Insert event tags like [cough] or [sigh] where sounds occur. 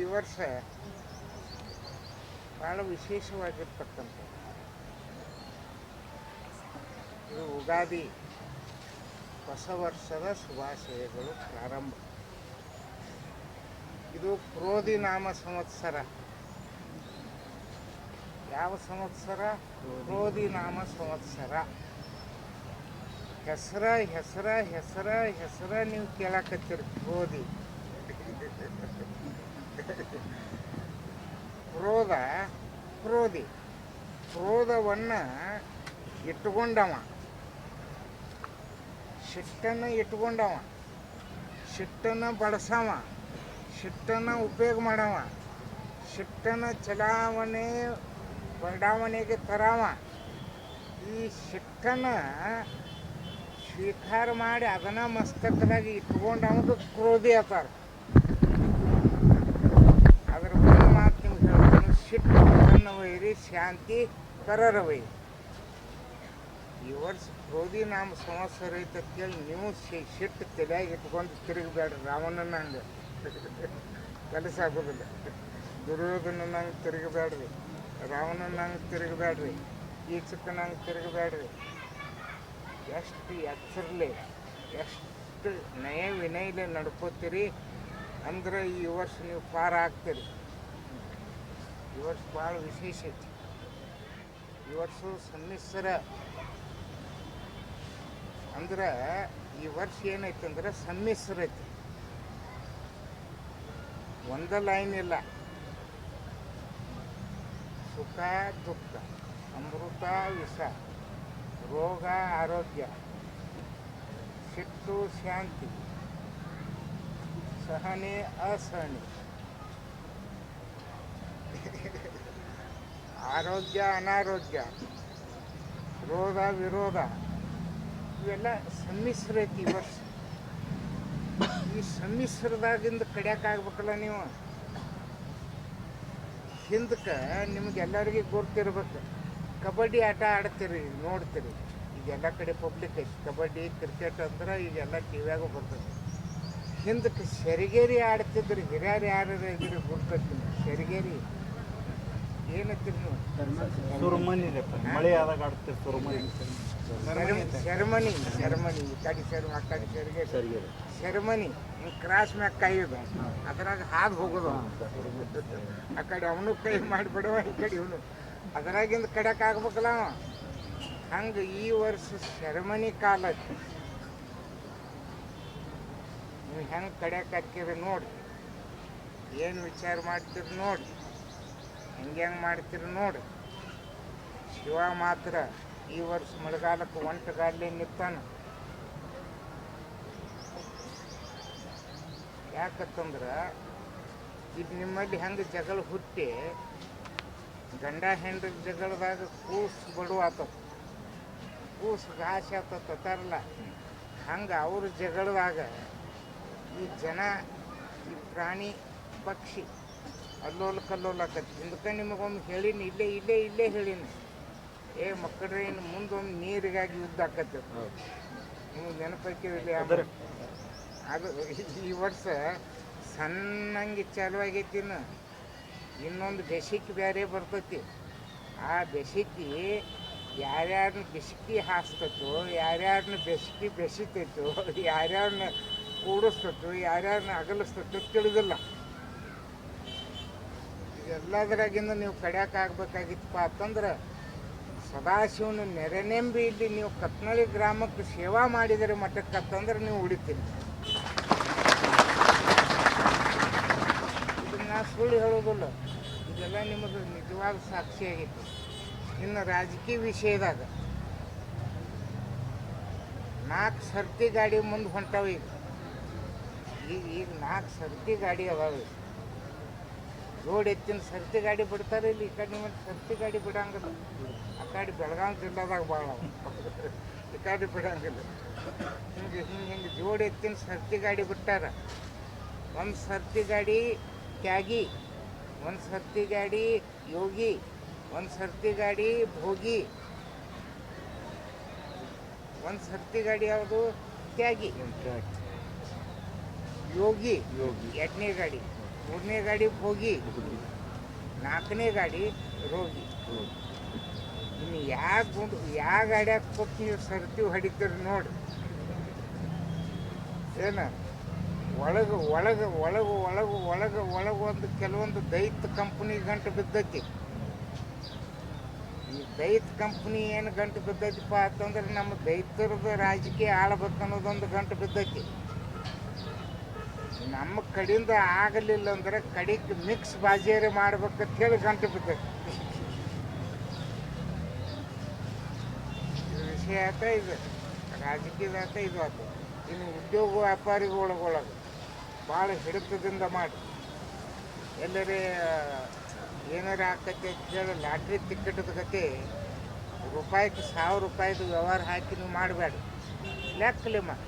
ಈ ವರ್ಷ ಭಾಳ ವಿಶೇಷವಾಗಿರ್ತಕ್ಕಂಥ ಇದು ಉಗಾದಿ ಹೊಸ ವರ್ಷದ ಶುಭಾಶಯಗಳು ಪ್ರಾರಂಭ. ಇದು ಕ್ರೋಧಿ ನಾಮ ಸಂವತ್ಸರ. ಯಾವ ಸಂವತ್ಸರ? ಕ್ರೋಧಿ ನಾಮ ಸಂವತ್ಸರ. ಹೆಸರ ಹೆಸರ ಹೆಸರ ಹೆಸರ ನೀವು ಕೇಳಕತ್ತೀರಿ. ಕ್ರೋಧಿ. [laughs] ಕ್ರೋಧ, ಕ್ರೋಧಿ. ಕ್ರೋಧವನ್ನು ಇಟ್ಕೊಂಡವ ಸಿಟ್ಟನ್ನು ಇಟ್ಕೊಂಡವ ಸಿಟ್ಟನ್ನು ಬಳಸವ. ಸಿಟ್ಟನ್ನು ಉಪಯೋಗ ಮಾಡವ. ಸಿಟ್ಟನ್ನು ಚಲಾವಣೆ ಬಡಾವಣೆಗೆ ತರವ. ಈ ಸಿಟ್ಟನ್ನು ಸ್ವೀಕಾರ ಮಾಡಿ ಅದನ್ನ ಮಸ್ತಕದಾಗಿ ಅವನು ಕ್ರೋಧಿ ಅತ್ತಾರ ಅದ್ರ ಒಂದು ಮಾತು ನಿಮ್ಗೆ ಹೇಳ್ತೀನಿ ಸಿಟ್ಟು ತನ್ನ ಶಾಂತಿ ಕರರವೈ. ಈ ವರ್ಷ ಕ್ರೋಧಿ ನಾಮ ಸಂವತ್ಸರ ಐತೆ ಅಂತೇಳಿ ನೀವು ಸಿಟ್ಟು ತಲೆಯಾಗ ಇಟ್ಕೊಂಡು ತಿರುಗಬೇಡ ರಾವಣನ ಹಂಗೆ. ಕೆಲಸ ಆಗೋದಿಲ್ಲ. ದುರ್ಯೋಧನಂಗೆ ತಿರುಗಬೇಡ್ರಿ ರಾವಣನಂಗೆ ತಿರುಗಬೇಡ್ರಿ ಈಚಕನಂಗೆ ತಿರುಗಬೇಡ್ರಿ. ಎಷ್ಟು ಎಚ್ಚರಲೆ, ಎಷ್ಟು ನಯ ವಿನಯಲೆ ನಡ್ಕೋತೀರಿ ಅಂದ್ರೆ ಈ ವರ್ಷ ನೀವು ಪಾರ ಆಗ್ತೀರಿ. ಈ ವರ್ಷ ಭಾಳ ವಿಶೇಷ ಐತಿ. ಈ ವರ್ಷ ಸಮ್ಮಿಶ್ರ. ಅಂದ್ರೆ ಈ ವರ್ಷ ಏನೈತೆ ಅಂದ್ರೆ ಸಮ್ಮಿಶ್ರ ಐತಿ. ಒಂದ ಲೈನ್ ಇಲ್ಲ. ಸುಖ, ದುಃಖ, ಅಮೃತ, ವಿಷ, ರೋಗ, ಆರೋಗ್ಯ, ಸಿಟ್ಟು, ಶಾಂತಿ. ಸಹನೆ ಅಸಹನೆ. ಆರೋಗ್ಯ, ಅನಾರೋಗ್ಯ ರೋಧ ವಿರೋಧ, ಇವೆಲ್ಲ ಸಮ್ಮಿಶ್ರ ಐತಿ ವರ್ಷ. ಈ ಸಮ್ಮಿಶ್ರದಾಗಿಂದ ಕಡಿಯೋಕ್ಕಾಗ್ಬೇಕಲ್ಲ ನೀವು? ಹಿಂದಕ್ಕೆ ನಿಮ್ಗೆಲ್ಲರಿಗೂ ಗೊತ್ತಿರ್ಬೇಕು. ಕಬಡ್ಡಿ ಆಟ ಆಡ್ತೀರಿ, ನೋಡ್ತೀರಿ. ಈಗೆಲ್ಲ ಕಡೆ ಪಬ್ಲಿಕ್ ಐತಿ. ಕಬಡ್ಡಿ ಕ್ರಿಕೆಟ್ ಅಂದ್ರೆ ಈಗೆಲ್ಲ ಟಿ ವ್ಯಾಗೂ ಬರ್ತದೆ. ಹಿಂದಕ್ಕೆ ಸೆರಿಗೇರಿ ಆಡ್ತಿದ್ರು ಹಿರಿಯರು ಯಾರು ಇದ್ರಿ ಗುರ್ತೈತಿ ಸೆರಿಗೇರಿ ಏನತ್ತಿರಿ ನೀವು? ಸುರ್ಮನಿ ಮಳೆ ಆದಾಗ ಸುರ್ಮನಿ. ಈ ಕಡೆ ಸೆರೆ ಆ ಕಡೆ ಸೆರಿಗೆ ಸರಿಗೆ ಸೆರೆಮನಿ ಹಿಂಗೆ ಕ್ರಾಸ್ ಮ್ಯಾಗ ಕಾಯೋದು ಅದ್ರಾಗ ಹಾದು ಹೋಗೋದು. ಆ ಕಡೆ ಅವನು ಕೈ ಮಾಡಿಬಿಡುವ ಈ ಕಡೆ ಇವನು. ಅದ್ರಾಗಿಂದ ಕಡೆಕ್ ಆಗ್ಬೇಕಲ್ಲ. ಹಂಗೆ ಈ ವರ್ಷ ಸೆರೆಮನಿ ಕಾಲ ನೀವು ಹೆಂಗೆ ಕಡೆಕ್ ಹಾಕಿರಿ ನೋಡಿ. ಏನು ವಿಚಾರ ಮಾಡ್ತೀರಿ ನೋಡಿ. ಹೆಂಗೆ ಹೆಂಗೆ ಮಾಡ್ತೀರಿ ನೋಡಿ. ಶಿವ ಮಾತ್ರ ಈ ವರ್ಷ ಮಳೆಗಾಲಕ್ಕೆ ಒಂಟಗಾಲಿ ನಿಂತಾನ. ಯಾಕಂತಂದ್ರೆ ಇದು ನಿಮ್ಮಲ್ಲಿ ಹೆಂಗೆ ಜಗಳ ಹುಟ್ಟಿ ಗಂಡ ಹೆಂಡ್ರ ಜಗಳದಾಗ ಕೂಸು ಬಡು ಆತದ ಕೂಸು ಘಾಸಿ ಆತತ್ ಅತ್ತಾರಲ್ಲ ಹಂಗೆ ಅವ್ರ ಜಗಳದಾಗ ಈ ಜನ ಈ ಪ್ರಾಣಿ ಪಕ್ಷಿ ಅಲ್ಲೋಲ ಕಲ್ಲೋಲ ಆಕತಿ ಹಿಂದಕ್ಕೆ ನಿಮಗೊಮ್ಮೆ ಹೇಳೀನಿ ಇಲ್ಲೇ ಇಲ್ಲೇ ಇಲ್ಲೇ ಹೇಳೀನಿ. ಏ ಮಕ್ಕಳ್ರೆ ಇನ್ನು ಮುಂದೊಮ್ಮೆ ನೀರಿಗಾಗಿ ಯುದ್ಧ ಆಕತ್ತೆ ನಿಮಗೆ ನೆನಪೈಕಿರಲಿ ಅದರ? ಅದು ಈ ವರ್ಷ ಸಣ್ಣಂಗೆ ಚಾಲು ಆಗೈತಿ ಇನ್ನು. ಇನ್ನೊಂದು ಬೆಸಿಕ್ ಬೇರೆ ಬರ್ತೈತಿ. ಆ ಬೆಸಿಕಿ ಯಾರ್ಯಾರನ್ನ ಬೆಸಿಕಿ ಹಾಸ್ತೈತೋ ಯಾರ್ಯಾರನ್ನ ಬೆಸಿಕಿ ಬೆಸಿತೈತೋ ಯಾರ್ಯಾರನ್ನ ಕೂಡಿಸ್ತೈತೋ ಯಾರ್ಯಾರನ್ನ ಅಗಲಿಸ್ತತ್ತು ತಿಳಿದಿಲ್ಲ. ಇದೆಲ್ಲದರಾಗಿಂದ ನೀವು ಕಡ್ಯಾಕ ಆಗ್ಬೇಕಾಗಿತ್ತಪ್ಪ ಅಂತಂದ್ರೆ, ಸದಾಶಿವನ ನೆರೆನೆಂಬಿ ಇಲ್ಲಿ ನೀವು ಕತ್ನಳ್ಳಿ ಗ್ರಾಮಕ್ಕೆ ಸೇವಾ ಮಾಡಿದರೆ ಮಠಕ್ಕೆ ಅಂತಂದ್ರೆ ನೀವು ಉಳಿತೀರಿ. ಇದನ್ನ ಸುಳ್ಳು ಹೇಳೋದಿಲ್ಲ. ಇದೆಲ್ಲ ನಿಮಗೆ ನಿಜವಾದ ಸಾಕ್ಷಿ ಆಗೈತಿ ಇನ್ನು ರಾಜಕೀಯ ವಿಷಯದಾಗ ನಾಲ್ಕು ಸರ್ತಿ ಗಾಡಿ ಮುಂದೆ ಹೊಂಟಾವ ಈಗ. ಈಗ ನಾಲ್ಕು ಸರ್ತಿ ಗಾಡಿ ಈಗ. ರೋಡ್ ಎತ್ತಿನ ಸರ್ತಿ ಗಾಡಿ ಬಿಡ್ತಾರೆ ಇಲ್ಲಿ ಈ ಕಡೆ ನಿಮ್ಮ ಸರ್ತಿ ಗಾಡಿ ಬಿಡಂಗಿಲ್ಲ. ಆ ಕಡೆ ಬೆಳಗಾವಿ ಜಿಲ್ಲಾದಾಗ ಭಾಳ ಅವ. ಈ ಕಡೆ ಬಿಡಂಗಿಲ್ಲ. ಹಿಂಗೆ ಹಿಂಗೆ ಹಿಂಗೆ ಜೋಡಿ ಎತ್ತಿನ ಸರ್ತಿ ಗಾಡಿ ಬಿಟ್ಟಾರ. ಒಂದು ಸರ್ತಿ ಗಾಡಿ ತ್ಯಾಗಿ, ಒಂದು ಸರ್ತಿ ಗಾಡಿ ಯೋಗಿ, ಒಂದು ಸರ್ತಿ ಗಾಡಿ ಭೋಗಿ. ಒಂದು ಸರ್ತಿ ಗಾಡಿ ಯಾವುದು? ತ್ಯಾಗಿ. ಯೋಗಿ. ಯೋಗಿ. ಎರಡನೇ ಗಾಡಿ. ಮೂರನೇ ಗಾಡಿ ಹೋಗಿ ನಾಲ್ಕನೇ ಗಾಡಿ ರೋಗಿ. ಇನ್ನು ಯಾವ ಗುಂಡು ಯಾವ ಗಾಡಿಯಾಗ ಕೊಟ್ಟು ನೀವು ಸರ್ತಿ ಹೊಡಿತೀರಿ ನೋಡಿ. ಏನ? ಒಳಗೆ ಒಳಗೆ ಒಳಗೆ ಒಳಗೆ ಒಳಗೆ ಒಳಗೆ ಒಂದು ಕೆಲವೊಂದು ದೈತ್ಯ ಕಂಪ್ನಿ ಗಂಟು ಬಿದ್ದೈತಿ. ಈ ದೈತ್ ಕಂಪ್ನಿ ಏನು ಗಂಟು ಬಿದ್ದೈತಿಪ್ಪ ಅಂತಂದ್ರೆ ನಮ್ಮ ದೈತರದ ರಾಜಕೀಯ ಆಳ್ಬೇಕು ಅನ್ನೋದೊಂದು ಗಂಟು ಬಿದ್ದೈತಿ. ನಮ್ಮ ಕಡೆಯಿಂದ ಆಗಲಿಲ್ಲ ಅಂದ್ರೆ ಕಡೆಗೆ ಮಿಕ್ಸ್ ಬಾಜಿಯರಿ ಮಾಡ್ಬೇಕಂತ ಹೇಳಿ ಗಂಟು ಬಿದ್ದೈತಿ ವಿಷಯ ಆತ ಇದು. ರಾಜಕೀಯದ ಆತ ಇದು ಆತ ಇನ್ನು ಉದ್ಯೋಗ ವ್ಯಾಪಾರಿಗಳೊಳಗೆ ಭಾಳ ಹಿಡಿತದಿಂದ ಮಾಡಿ. ಎಲ್ಲರೇ, ಏನಾರ ಆಕತಿ ಅಂತ ಹೇಳಿ ಲಾಟ್ರಿ ಟಿಕೆಟದ ಗತಿ ರೂಪಾಯಿಗೆ ಸಾವಿರ ರೂಪಾಯಿದು ವ್ಯವಹಾರ ಹಾಕಿ ನೀವು ಮಾಡಬೇಡ. ಲೆಕ್ಕಲಿ ಮಾಡಿ.